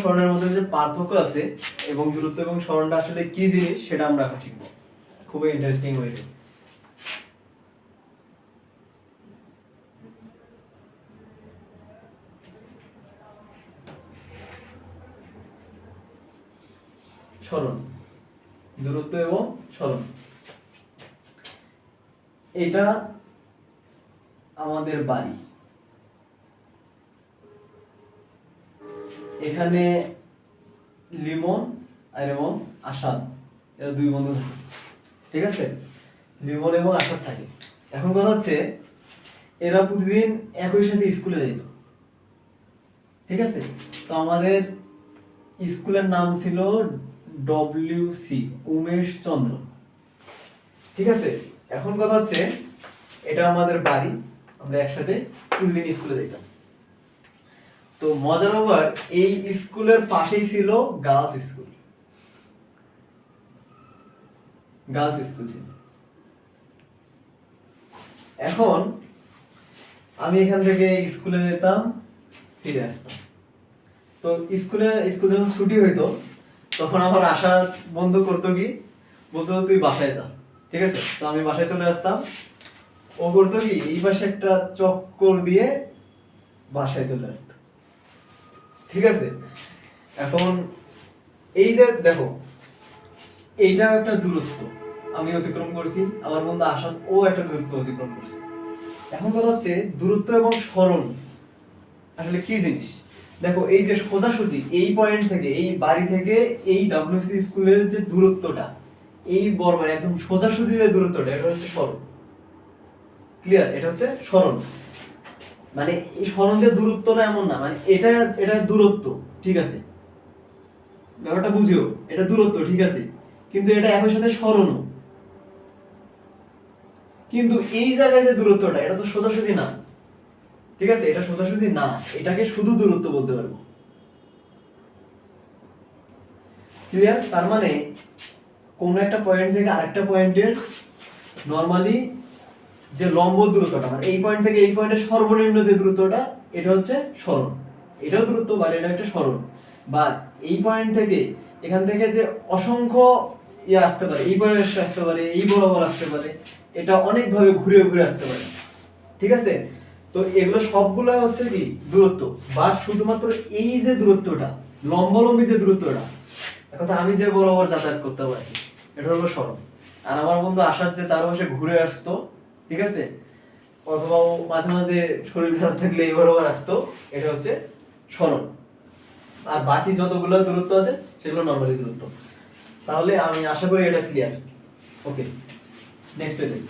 স্মরণের মধ্যে যে পার্থক্য আছে এবং দূরত্ব এবং স্মরণটা আসলে কি জিনিস সেটা আমরা এখন শিখব। খুবই ইন্টারেস্টিং হয়েছে স্মরণ। দূরত্ব এবং স্মরণ। এটা আমাদের বাড়ি। এখানে লিমন আর এবং আসাদ, এরা দুই বন্ধু থাকে, ঠিক আছে? লিমন এবং আসাদ থাকে। এখন কথা হচ্ছে, এরা প্রতিদিন একই সাথে স্কুলে যেত, ঠিক আছে? তো আমাদের স্কুলের নাম ছিল ডব্লিউ সি, উমেশ চন্দ্র, ঠিক আছে? এখন কথা হচ্ছে, এটা আমাদের বাড়ি, আমরা একসাথে প্রতিদিন স্কুলে যেতাম। তো মজার ব্যাপার, এই স্কুলের পাশেই ছিল গার্লস স্কুল গার্লস স্কুল ছিল। এখন আমি এখান থেকে স্কুলে যেতাম, ফিরে আসতাম। তো স্কুলে, স্কুল যখন ছুটি হইতো, তখন আমার আশা বন্ধ করতো কি, বলতো তুই বাসায় যা, ঠিক আছে? তো আমি বাসায় চলে আসতাম। ও করতো কি, এই পাশে একটা চক্কর দিয়ে বাসায় চলে আসতো। ঠিক আছে? এখন এই যে দেখো, এইটা একটা দূরত্ব। আমি অতিক্রম করছি, আমার বন্ধু আসাদ, ও একটা দূরত্ব অতিক্রম করছে। এখন কথা হচ্ছে, দূরত্ব এবং স্মরণ আসলে কি জিনিস? দেখো, এই যে সোজাসুজি, এই পয়েন্ট থেকে, এই বাড়ি থেকে এই ডাব্লিউসি স্কুলের যে দূরত্বটা, এই বরাবর একদম সোজাসুজি যে দূরত্বটা, এটা হচ্ছে স্মরণ। ক্লিয়ার এটা হচ্ছে স্মরণ। মানে এই স্মরণ যে দূরত্ব না এমন না মানে এটা এটা দূরত্ব, ঠিক আছে? ব্যাপারটা বুঝিও, এটা দূরত্ব, ঠিক আছে? কিন্তু এটা একই সাথে স্মরণও কিন্তু এই জায়গায় যে দূরত্বটা, এটা তো সোজাসুজি না। ঠিক আছে? এটা সোজাসুজি না, এটাকে শুধু দূরত্ব বলতে পারব। ক্লিয়ার তার মানে কোন একটা পয়েন্ট থেকে আরেকটা পয়েন্টের নর্মালি যে লম্ব দূরত্বটা মানে এই পয়েন্ট থেকে এই পয়েন্টের সর্বনিম্ন যে দূরত্বটা, এটা হচ্ছে সরণ। এটাও দূরত্ব বা এটা একটা সরণ। বা এই পয়েন্ট থেকে, এখান থেকে যে অসংখ্য ইয়ে আসতে পারে, এই পয়েন্ট আসতে পারে, এই বরাবর আসতে পারে, এটা অনেকভাবে ঘুরে ঘুরে আসতে পারে। ঠিক আছে? তো এগুলো সবগুলো হচ্ছে কি? দূরত্ব। বা শুধুমাত্র এই যে দূরত্বটা, লম্বলম্বী যে দূরত্বটা কথা আমি যে বরাবর যাতায়াত করতে পারি এটা হলো সরণ। আর আমার বন্ধু আসার যে চারপাশে ঘুরে আসতো ঠিক আছে? অথবা ও মাঝে মাঝে শরীর খারাপ থাকলে এই বরাবর আসতো, এটা হচ্ছে সরণ আর বাকি যতগুলো দূরত্ব আছে, সেগুলো নর্মালি দূরত্ব। তাহলে আমি আশা করি এটা ক্লিয়ার ওকে নেক্সট যাই।